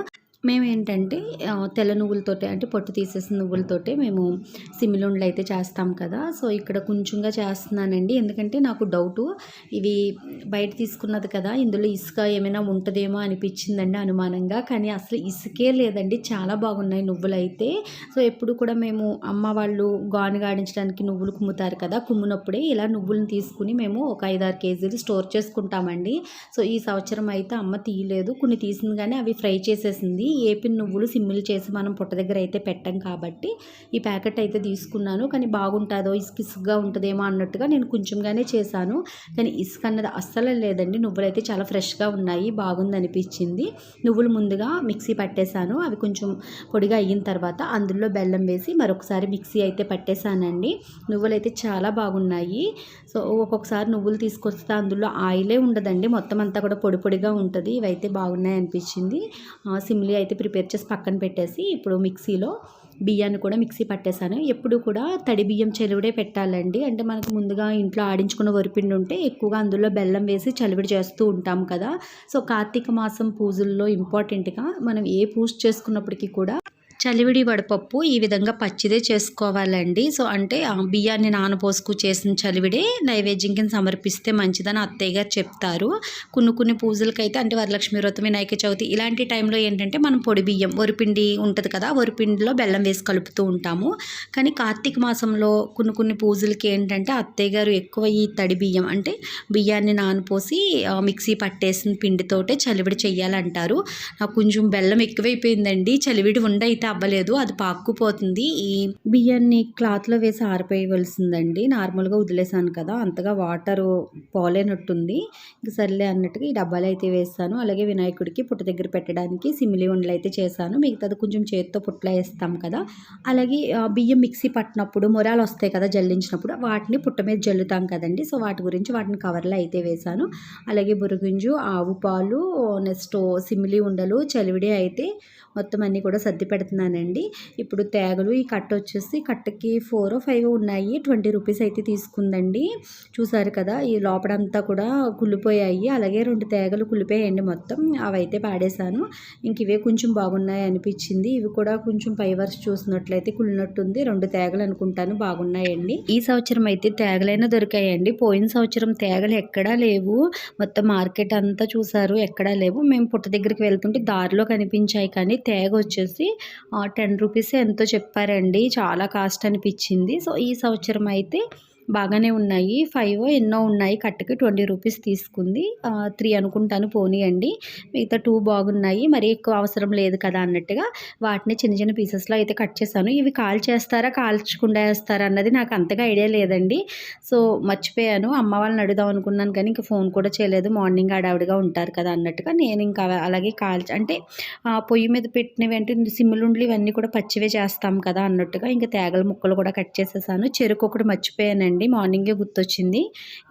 మేము ఏంటంటే తెల్ల నువ్వులతోటే అంటే పొట్టు తీసేసిన నువ్వులతోటే మేము సిమిలుండలు అయితే చేస్తాం కదా. సో ఇక్కడ కొంచెంగా చేస్తున్నానండి. ఎందుకంటే నాకు డౌటు ఇవి బయట తీసుకున్నది కదా ఇందులో ఇసుక ఏమైనా ఉంటుందేమో అనిపించిందండి అనుమానంగా. కానీ అసలు ఇసుకే లేదండి చాలా బాగున్నాయి నువ్వులు అయితే సో ఎప్పుడు కూడా మేము అమ్మ వాళ్ళు గాను గాడించడానికి నువ్వులు కుమ్ముతారు కదా కుమ్మునప్పుడే ఇలా నువ్వులను తీసుకుని మేము ఒక ఐదారు కేజీలు స్టోర్ చేసుకుంటామండి. సో ఈ సంవత్సరం అయితే అమ్మ తీయలేదు. కొన్ని తీసింది కానీ అవి ఫ్రై చేసేసింది. ఏపీ నువ్వులు సిమ్మిల్ చేసి మనం పుట్ట దగ్గర అయితే పెట్టాం కాబట్టి ఈ ప్యాకెట్ అయితే తీసుకున్నాను. కానీ బాగుంటుందో ఇసుక ఇసుకగా ఉంటుందేమో అన్నట్టుగా నేను కొంచెంగానే చేశాను. కానీ ఇసుక అన్నది అస్సలు లేదండి. నువ్వులు అయితే చాలా ఫ్రెష్గా ఉన్నాయి బాగుంది అనిపించింది. నువ్వులు ముందుగా మిక్సీ పట్టేశాను. అవి కొంచెం పొడిగా అయిన తర్వాత అందులో బెల్లం వేసి మరొకసారి మిక్సీ అయితే పట్టేశానండి. నువ్వులు అయితే చాలా బాగున్నాయి. సో ఒక్కొక్కసారి నువ్వులు తీసుకొస్తే అందులో ఆయిలే ఉండదండి. మొత్తం అంతా కూడా పొడి పొడిగా ఉంటుంది. ఇవైతే బాగున్నాయి అనిపించింది. ఆ, సిమ్లీ అయితే ప్రిపేర్ చేసి పక్కన పెట్టేసి ఇప్పుడు మిక్సీలో బియ్యాన్ని కూడా మిక్సీ పట్టేశాను. ఎప్పుడు కూడా తడి బియ్యం చలివిడే పెట్టాలండి. అంటే మనకు ముందుగా ఇంట్లో ఆడించుకున్న వరిపిండి ఉంటే ఎక్కువగా అందులో బెల్లం వేసి చలివిడి చేస్తూ ఉంటాం కదా. సో కార్తీక మాసం పూజల్లో ఇంపార్టెంట్గా మనం ఏ పూజ చేసుకున్నప్పటికీ కూడా చలివిడి వడపప్పు ఈ విధంగా పచ్చిదే చేసుకోవాలండి. సో అంటే ఆ బియ్యాన్ని నానపోసుకు చేసిన చలివిడే నైవేద్యం కింద సమర్పిస్తే మంచిదని అత్తయ్య గారు చెప్తారు. కొన్ని కొన్ని పూజలకైతే అంటే వరలక్ష్మి వ్రతం వినాయక చవితి ఇలాంటి టైంలో ఏంటంటే మనం పొడి బియ్యం వరిపిండి ఉంటుంది కదా వరిపిండిలో బెల్లం వేసి కలుపుతూ ఉంటాము. కానీ కార్తీక మాసంలో కొన్ని కొన్ని పూజలకి ఏంటంటే అత్తయ్య గారు ఎక్కువ ఈ తడి బియ్యం అంటే బియ్యాన్ని నానపోసి మిక్సీ పట్టేసిన పిండితోటే చలివిడి చెయ్యాలంటారు. నాకు కొంచెం బెల్లం ఎక్కువైపోయిందండి చలివిడి ఉండ అయితే అవ్వలేదు. అది పాక్కుపోతుంది. ఈ బియ్యాన్ని క్లాత్లో వేసి ఆరిపోయవలసిందండి నార్మల్గా వదిలేసాను కదా. అంతగా వాటర్ పోలేనట్టుంది. ఇంక సర్లే అన్నట్టుగా ఈ డబ్బాలు అయితే వేస్తాను అలాగే వినాయకుడికి పుట్ట దగ్గర పెట్టడానికి సిమిలి ఉండలు అయితే చేశాను. మిగతాది కొంచెం చేతితో పుట్ల వేస్తాం కదా. అలాగే బియ్యం మిక్సీ పట్టినప్పుడు మొరాలు వస్తాయి కదా జల్లించినప్పుడు వాటిని పుట్ట మీద జల్లుతాం కదండి. సో వాటి గురించి వాటిని కవర్లో అయితే వేశాను అలాగే బురుగుంజు ఆవు పాలు నెక్స్ట్ సిమిలి ఉండలు చలివిడి అయితే మొత్తం అన్నీ కూడా సర్ది పెడుతున్నాను. తీసుకున్నానండి. ఇప్పుడు తేగలు ఈ కట్ట వచ్చేసి కట్టకి ఫోర్ ఫైవ్ ఉన్నాయి. ట్వంటీ రూపీస్ అయితే తీసుకుందండి. చూసారు కదా ఈ లోపడంతా కూడా కుళ్ళిపోయాయి. అలాగే రెండు తేగలు కుళ్ళిపోయాయండి మొత్తం. అవైతే పాడేశాను. ఇంక ఇవే కొంచెం బాగున్నాయి అనిపించింది. ఇవి కూడా కొంచెం పై వరుస చూసినట్లయితే కుళ్ళినట్టుంది. రెండు తేగలు అనుకుంటాను బాగున్నాయండి. ఈ సంవత్సరం అయితే తేగలైనా దొరికాయండి. పోయిన సంవత్సరం తేగలు ఎక్కడా లేవు. మొత్తం మార్కెట్ అంతా చూసారు ఎక్కడా లేవు. మేము పుట్ట దగ్గరికి వెళ్తుంటే దారిలో కనిపించాయి. కానీ తేగ వచ్చేసి టెన్ రూపీస్ ఎంతో చెప్పారండి. చాలా కాస్ట్ అనిపించింది. సో ఈ సంవత్సరం అయితే బాగానే ఉన్నాయి. ఫైవ్ ఎన్నో ఉన్నాయి. కట్టకి ట్వంటీ రూపీస్ తీసుకుంది. త్రీ అనుకుంటాను పోనీయండి మిగతా టూ బాగున్నాయి. మరి ఎక్కువ అవసరం లేదు కదా అన్నట్టుగా వాటిని చిన్న చిన్న పీసెస్లో అయితే కట్ చేశాను. ఇవి కాల్ చేస్తారా కాల్చకుండా వేస్తారా అన్నది నాకు అంతగా ఐడియా లేదండి. సో మర్చిపోయాను. అమ్మ వాళ్ళని అడుగుదాం అనుకున్నాను కానీ ఇంకా ఫోన్ కూడా చేయలేదు. మార్నింగ్ ఆడావిడిగా ఉంటారు కదా అన్నట్టుగా నేను ఇంకా అలాగే కాల్చి అంటే పొయ్యి మీద పెట్టినవి అంటే సిమ్లుండ్లు ఇవన్నీ కూడా పచ్చివే చేస్తాం కదా అన్నట్టుగా ఇంకా తేగల ముక్కలు కూడా కట్ చేసేసాను. చెరుకు ఒకటి మర్చిపోయానండి. అండి. మార్నింగే గుర్తొచ్చింది.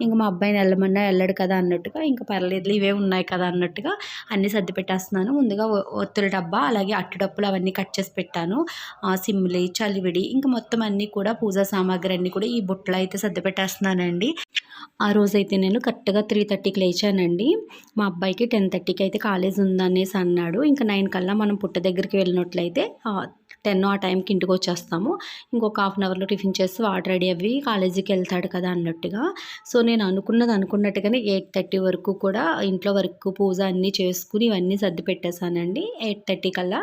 ఇంకా మా అబ్బాయిని వెళ్ళమన్నా వెళ్ళాడు కదా అన్నట్టుగా ఇంకా పర్లేదు ఇవే ఉన్నాయి కదా అన్నట్టుగా అన్నీ సర్ది పెట్టేస్తున్నాను. ముందుగా ఒత్తుల డబ్బా అలాగే అట్టు డప్పులు అవన్నీ కట్ చేసి పెట్టాను. సిమ్లి చలివిడి ఇంకా మొత్తం అన్నీ కూడా పూజా సామాగ్రి అన్నీ కూడా ఈ బుట్టలో అయితే సర్ది పెట్టేస్తున్నానండి. ఆ రోజైతే నేను కరెక్ట్గా త్రీ థర్టీకి లేచానండి. మా అబ్బాయికి టెన్ థర్టీకి అయితే కాలేజ్ ఉందనేసి అన్నాడు. ఇంకా నైన్ కల్లా మనం పుట్ట దగ్గరికి వెళ్ళినట్లయితే టెన్ ఆ టైంకి ఇంటికి వచ్చేస్తాము. ఇంకొక హాఫ్ అన్ అవర్లో టిఫిన్ చేసి వాటర్ రెడీ అవి కాలేజీకి వెళ్తాడు కదా అన్నట్టుగా. సో నేను అనుకున్నది అనుకున్నట్టుగానే ఎయిట్ థర్టీ వరకు కూడా ఇంట్లో వరకు పూజ అన్నీ చేసుకుని ఇవన్నీ సర్ది పెట్టేశానండి. ఎయిట్ థర్టీ కల్లా.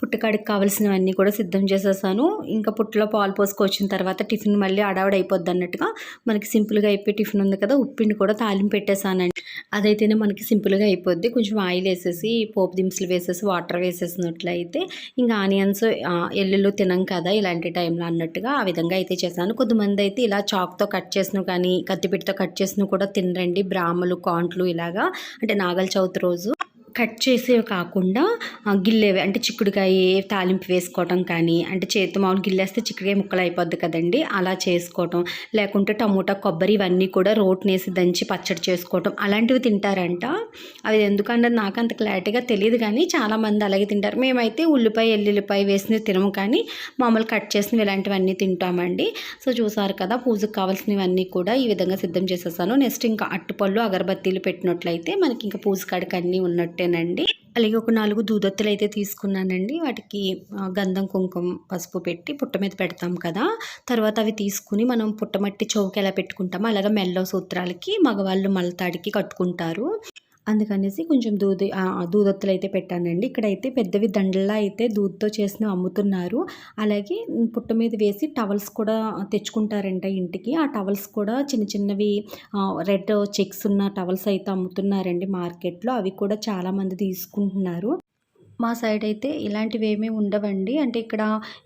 పుట్టకాడికి కావాల్సినవన్నీ కూడా సిద్ధం చేసేసాను. ఇంకా పుట్టలో పాలు పోసుకొచ్చిన తర్వాత టిఫిన్ మళ్ళీ అడావిడ అయిపోద్ది అన్నట్టుగా మనకి సింపుల్గా అయిపోయి టిఫిన్ ఉంది కదా ఉప్పిండి కూడా తాలింపు పెట్టేశానండి అదైతేనే మనకి సింపుల్గా అయిపోద్ది. కొంచెం ఆయిల్ వేసేసి పోపు దినుసులు వేసేసి వాటర్ వేసేసినట్లయితే ఇంకా ఆనియన్స్ ఎల్లుళ్ళు తినం కదా ఇలాంటి టైంలో అన్నట్టుగా ఆ విధంగా అయితే చేశాను. కొంతమంది అయితే ఇలా చాక్తో కట్ చేసిన కానీ కత్తిపెట్టితో కట్ చేసిన కూడా తినరండి. బ్రాహ్మలు కాంట్లు ఇలాగా అంటే నాగల చవితి రోజు. కట్ చేసేవి కాకుండా గిల్లేవి. అంటే చిక్కుడుకాయ తాలింపు వేసుకోవటం కానీ అంటే చేతి మామూలు గిల్లేస్తే చిక్కుడుకాయ ముక్కలు అయిపోద్ది కదండి అలా చేసుకోవటం. లేకుంటే టమోటా కొబ్బరి ఇవన్నీ కూడా రోట్నేసి దంచి పచ్చడి చేసుకోవటం. అలాంటివి తింటారంట. అది ఎందుకన్నది నాకు అంత క్లారిటీగా తెలియదు కానీ చాలామంది అలాగే తింటారు. మేమైతే ఉల్లిపాయ ఎల్లుల్లిపాయ వేసినవి తినము కానీ మామూలు కట్ చేసినవి ఇలాంటివన్నీ తింటామండి. సో చూసారు కదా పూజకు కావాల్సినవన్నీ కూడా ఈ విధంగా సిద్ధం చేసేసాను. నెక్స్ట్ ఇంకా అట్టుపళ్ళు అగరబత్తీలు పెట్టినట్లయితే మనకి ఇంకా పూజ కాడికి అన్నీ ఉన్నట్టే ఒకటేనండి అలాగే ఒక నాలుగు దూదత్తులు అయితే తీసుకున్నానండి. వాటికి గంధం కుంకుమ పసుపు పెట్టి పుట్ట మీద పెడతాం కదా. తర్వాత అవి తీసుకుని మనం పుట్టమట్టి చౌక ఎలా పెట్టుకుంటామో అలాగే మెల్లో సూత్రాలకి మగవాళ్ళు మలతాడికి కట్టుకుంటారు. అందుకనేసి కొంచెం దూది దూదొత్తులు అయితే పెట్టానండి. ఇక్కడైతే పెద్దవి దండలా అయితే దూద్తో చేసిన అమ్ముతున్నారు. అలాగే పుట్ట మీద వేసి టవల్స్ కూడా తెచ్చుకుంటారంట ఇంటికి. ఆ టవల్స్ కూడా చిన్న చిన్నవి రెడ్ చెక్స్ ఉన్న టవల్స్ అయితే అమ్ముతున్నారండి మార్కెట్లో. అవి కూడా చాలామంది తీసుకుంటున్నారు. మా సైడ్ అయితే ఇలాంటివి ఏమీ ఉండవండి. అంటే ఇక్కడ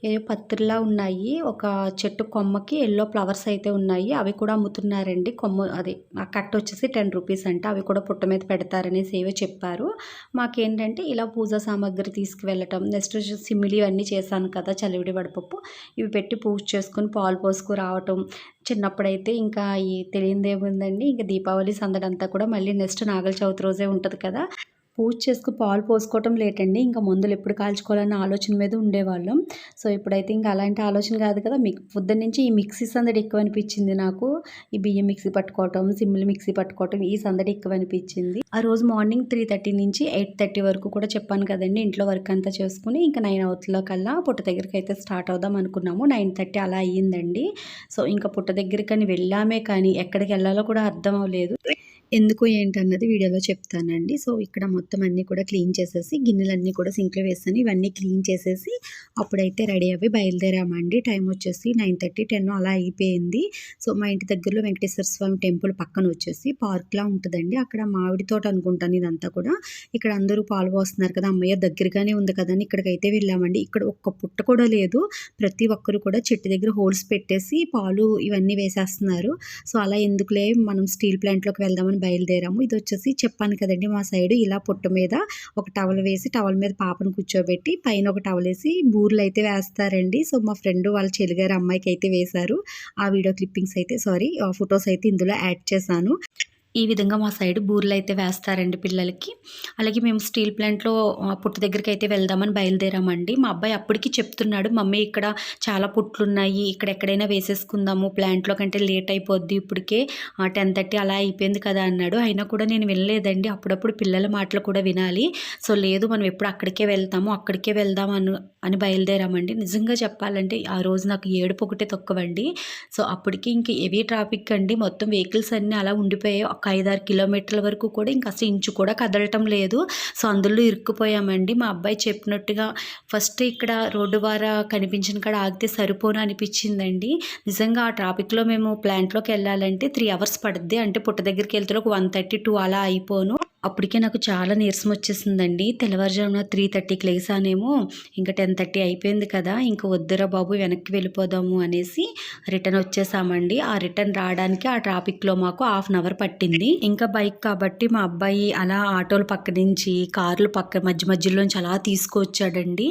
ఏవో పత్రిలా ఉన్నాయి. ఒక చెట్టు కొమ్మకి ఎల్లో ఫ్లవర్స్ అయితే ఉన్నాయి. అవి కూడా అమ్ముతున్నారండి. కొమ్మ అది ఆ కట్ట వచ్చేసి టెన్ రూపీస్ అంట. అవి కూడా పుట్ట మీద పెడతారనేసి ఏవో చెప్పారు. మాకేంటంటే ఇలా పూజా సామాగ్రి తీసుకువెళ్ళటం నెక్స్ట్ సిమిలి అన్నీ చేశాను కదా చలివిడి వడపప్పు. ఇవి పెట్టి పూజ చేసుకుని పాలు పోసుకు రావటం. చిన్నప్పుడైతే ఇంకా ఈ తెలియదేముందండి ఇంకా దీపావళి సందడంతా కూడా మళ్ళీ నెక్స్ట్ నాగల చవితి రోజే ఉంటుంది కదా. పూజ చేసుకు పాలు పోసుకోవటం లేటండి. ఇంకా మందులు ఎప్పుడు కాల్చుకోవాలన్న ఆలోచన మీద ఉండేవాళ్ళం. సో ఇప్పుడైతే ఇంకా అలాంటి ఆలోచన కాదు కదా. మిక్ పొద్దున్న నుంచి ఈ మిక్సీ సందడి ఎక్కువ అనిపించింది నాకు. ఈ బియ్యం మిక్సీ పట్టుకోవటం సిమ్మిల్ మిక్సీ పట్టుకోవటం ఈ సందడి ఎక్కువ అనిపించింది ఆ రోజు మార్నింగ్ త్రీ థర్టీ నుంచి ఎయిట్ థర్టీ వరకు కూడా చెప్పాను కదండి. ఇంట్లో వర్క్ అంతా చేసుకుని ఇంకా నైన్ అవుతుల్లో కల్లా పుట్ట దగ్గరికి అయితే స్టార్ట్ అవుదాం అనుకున్నాము. నైన్ థర్టీ అలా అయ్యిందండి. సో ఇంకా పుట్ట దగ్గరికి వెళ్ళామే కానీ ఎక్కడికి వెళ్ళాలో కూడా అర్థం అవ్వలేదు. ఎందుకు ఏంటన్నది వీడియోలో చెప్తానండి. సో ఇక్కడ మొత్తం అన్నీ కూడా క్లీన్ చేసేసి గిన్నెలన్నీ కూడా సింక్లో వేస్తాను. ఇవన్నీ క్లీన్ చేసేసి అప్పుడైతే రెడీ అవి బయలుదేరామండి. టైం వచ్చేసి నైన్ థర్టీ టెన్ అలా అయిపోయింది. సో మా ఇంటి దగ్గరలో వెంకటేశ్వర స్వామి టెంపుల్ పక్కన వచ్చేసి పార్క్లా ఉంటుందండి. అక్కడ మామిడి తోట అనుకుంటాను ఇదంతా కూడా. ఇక్కడ అందరూ పాలు పోస్తున్నారు కదా అమ్మయ్య దగ్గరగానే ఉంది కదా అని ఇక్కడికైతే వెళ్ళామండి. ఇక్కడ ఒక్క పుట్ట కూడా లేదు. ప్రతి ఒక్కరు కూడా చెట్టు దగ్గర హోల్స్ పెట్టేసి పాలు ఇవన్నీ వేసేస్తున్నారు. సో అలా ఎందుకులే మనం స్టీల్ ప్లాంట్లోకి వెళ్దామని బయలుదేరాము. ఇది వచ్చేసి చెప్పాను కదండి మా సైడ్ ఇలా పుట్ట మీద ఒక టవల్ వేసి టవల్ మీద పాపను కూర్చోబెట్టి పైన ఒక టవల్ వేసి బూర్లు అయితే వేస్తారండి. సో మా ఫ్రెండ్ వాళ్ళ చెల్లిగారు అమ్మాయికి అయితే వేశారు. ఆ వీడియో క్లిప్పింగ్స్ అయితే సారీ ఆ ఫొటోస్ అయితే ఇందులో యాడ్ చేశాను. ఈ విధంగా మా సైడ్ బూర్లు అయితే వేస్తారండి పిల్లలకి. అలాగే మేము స్టీల్ ప్లాంట్లో పుట్టు దగ్గరికి అయితే వెళ్దామని బయలుదేరామండి. మా అబ్బాయి అప్పటికి చెప్తున్నాడు మమ్మీ ఇక్కడ చాలా పుట్లు ఉన్నాయి ఇక్కడ ఎక్కడైనా వేసేసుకుందాము ప్లాంట్లో కంటే లేట్ అయిపోద్ది ఇప్పటికే టెన్ థర్టీ అలా అయిపోయింది కదా అన్నాడు. అయినా కూడా నేను వెళ్ళలేదండి అప్పుడప్పుడు పిల్లల మాటలు కూడా వినాలి. సో లేదు మనం ఎప్పుడు అక్కడికే వెళ్తాము అక్కడికే వెళ్దాం అను అని బయలుదేరామండి. నిజంగా చెప్పాలంటే ఆ రోజు నాకు ఏడుపు ఒకటే తక్కువండి. సో అప్పటికి ఇంక హెవీ ట్రాఫిక్ అండి మొత్తం వెహికల్స్ అన్నీ అలా ఉండిపోయాయి. ఒక ఐదారు కిలోమీటర్ల వరకు కూడా ఇంకా అసలు ఇంచు కూడా కదలటం లేదు. సో అందులో ఇరుక్కుపోయామండి. మా అబ్బాయి చెప్పినట్టుగా ఫస్ట్ ఇక్కడ రోడ్డు వార కనిపించిన కాడ ఆగితే సరిపోను అనిపించిందండి. నిజంగా ఆ ట్రాఫిక్లో మేము ప్లాంట్లోకి వెళ్ళాలంటే త్రీ అవర్స్ పడుద్ది. అంటే పుట్ట దగ్గరికి వెళ్తే ఒక వన్ థర్టీ టూ అలా అయిపోను. అప్పటికే నాకు చాలా నీరసం వచ్చేసిందండి. తెల్లవారుజామున త్రీ థర్టీకి లేసానేమో ఇంకా టెన్ థర్టీ అయిపోయింది కదా ఇంకా వద్దురా బాబు వెనక్కి వెళ్ళిపోదాము అనేసి రిటర్న్ వచ్చేసామండి. ఆ రిటర్న్ రావడానికి ఆ ట్రాఫిక్లో మాకు హాఫ్ అన్ అవర్ పట్టింది. ఇంకా బైక్ కాబట్టి మా అబ్బాయి అలా ఆటోలు పక్క నుంచి కార్లు పక్క మధ్య మధ్యలోంచి అలా తీసుకొచ్చాడండి.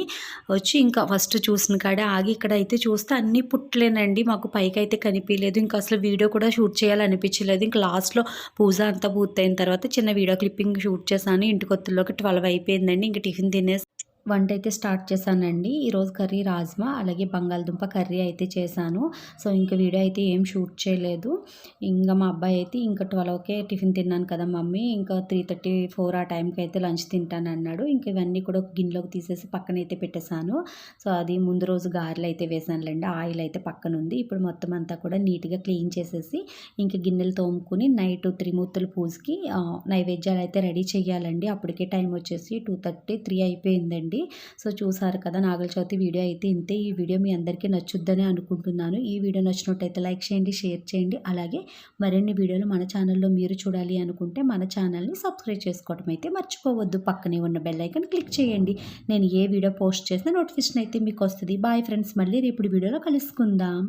వచ్చి ఇంకా ఫస్ట్ చూసిన కాడే ఆగి ఇక్కడ అయితే చూస్తే అన్ని పుట్టలేనండి మాకు పైకి అయితే కనిపించలేదు ఇంకా అసలు వీడియో కూడా షూట్ చేయాలనిపించలేదు ఇంకా లాస్ట్లో పూజ అంతా పూర్తయిన తర్వాత చిన్న వీడియో క్లిప్ షూట్ చేశాను. ఇంటికొత్తుల్లోకి ట్వెల్వ్ అయిపోయిందండి. ఇంక టిఫిన్ తినేసి వంట అయితే స్టార్ట్ చేశానండి. ఈరోజు కర్రీ రాజ్మా అలాగే బంగాళదుంప కర్రీ అయితే చేశాను. సో ఇంకా వీడియో అయితే ఏం షూట్ చేయలేదు. ఇంకా మా అబ్బాయి అయితే ఇంకా ట్వెల్వ్కే టిఫిన్ తిన్నాను కదా మమ్మీ. ఇంకా త్రీ థర్టీ ఫోర్ ఆ టైంకి అయితే లంచ్ తింటాను అన్నాడు. ఇంకా ఇవన్నీ కూడా ఒక గిన్నెలోకి తీసేసి పక్కన అయితే పెట్టేశాను. సో అది ముందు రోజు గారెలు అయితే వేసానులేండి ఆయిల్ అయితే పక్కన ఉంది. ఇప్పుడు మొత్తం అంతా కూడా నీట్గా క్లీన్ చేసేసి ఇంకా గిన్నెలు తోముకుని నైట్ త్రిమూర్తుల పూజకి నైవేద్యాలు అయితే రెడీ చేయాలండి. అప్పటికే టైం వచ్చేసి టూ థర్టీ త్రీ అయిపోయిందండి. సో చూసారు కదా నాగల చవితి వీడియో అయితే ఇంతే. ఈ వీడియో మీ అందరికీ నచ్చుద్దని అనుకుంటున్నాను. ఈ వీడియో నచ్చినట్టయితే లైక్ చేయండి షేర్ చేయండి. అలాగే మరిన్ని వీడియోలు మన ఛానల్లో మీరు చూడాలి అనుకుంటే మన ఛానల్ని సబ్స్క్రైబ్ చేసుకోవడం అయితే మర్చిపోవద్దు. పక్కనే ఉన్న బెల్ ఐకాన్ క్లిక్ చేయండి. నేను ఏ వీడియో పోస్ట్ చేసినా నోటిఫికేషన్ అయితే మీకు వస్తుంది. బాయ్ ఫ్రెండ్స్ మళ్ళీ రేపు వీడియోలో కలుసుకుందాం.